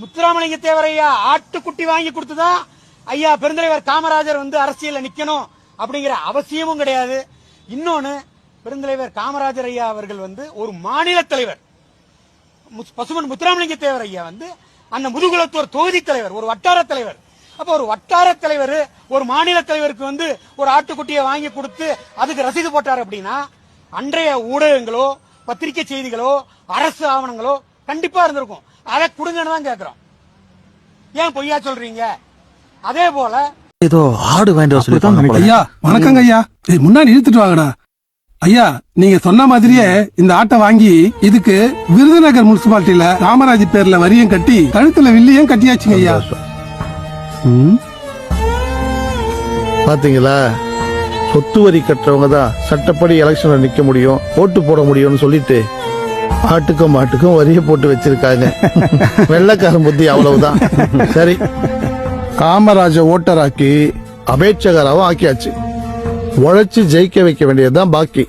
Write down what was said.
முத்துராமலிங்க தேவரையா ஐயா ஆட்டுக்குட்டி வாங்கி கொடுத்ததா? ஐயா பெருந்தலைவர் காமராஜர் வந்து அரசியல்ல நிக்கணும் அப்படிங்கிற அவசியமும் கிடையாது. இன்னொன்னு பெருந்தலைவர் காமராஜர் ஐயா அவர்கள் வந்து ஒரு மாநில தலைவர். பசுமன் முத்துராமலிங்க தேவர் ஐயா வந்து அந்த முதுகுலத்தோர் தொகுதி தலைவர் ஒரு வட்டார தலைவர். அப்ப ஒரு வட்டார தலைவர் ஒரு மாநில தலைவருக்கு வந்து ஒரு ஆட்டுக்குட்டியை வாங்கி கொடுத்து அதுக்கு ரசீது போட்டார் அப்படின்னா அன்றைய ஊடகங்களோ பத்திரிகை செய்திகளோ அரசு ஆவணங்களோ கண்டிப்பா இருந்திருக்கும். அதை கொடுங்கன்னு தான் கேக்குறோம். ஏன் பொய்யா சொல்றீங்க? அதே போல ஏதோ ஆடு வர சொல்லி ஐயா வணக்கங்க ஐயா. முன்னாடி இழுத்துட்டு வாங்கடா. ஐயா நீங்க சொன்ன மாதிரியே இந்த ஆட்டை வாங்கி இதுக்கு விருதுநகர் முனிசிபாலிட்டியில ராமராஜ் பேர்ல வரியும் கட்டி கழுத்துல வில்லியும் கட்டியாச்சுங்க ஐயா. பாத்தீங்களா? சொத்து வரி கட்டுறவங்க தான் சட்டப்படி எலெக்ஷன்ல நிக்க முடியும் ஓட்டு போட முடியும்னு சொல்லிட்டு ஆட்டுக்கும் மாட்டுக்கும் வரியை போட்டு வச்சிருக்காங்க. வெள்ளக்காரன் புத்தி அவ்வளவுதான். சரி. காமராஜ ஓட்டராக்கி அபேட்சகராவும் ஆக்கியாச்சு. உழைச்சு ஜெயிக்க வைக்க வேண்டியதுதான் பாக்கி.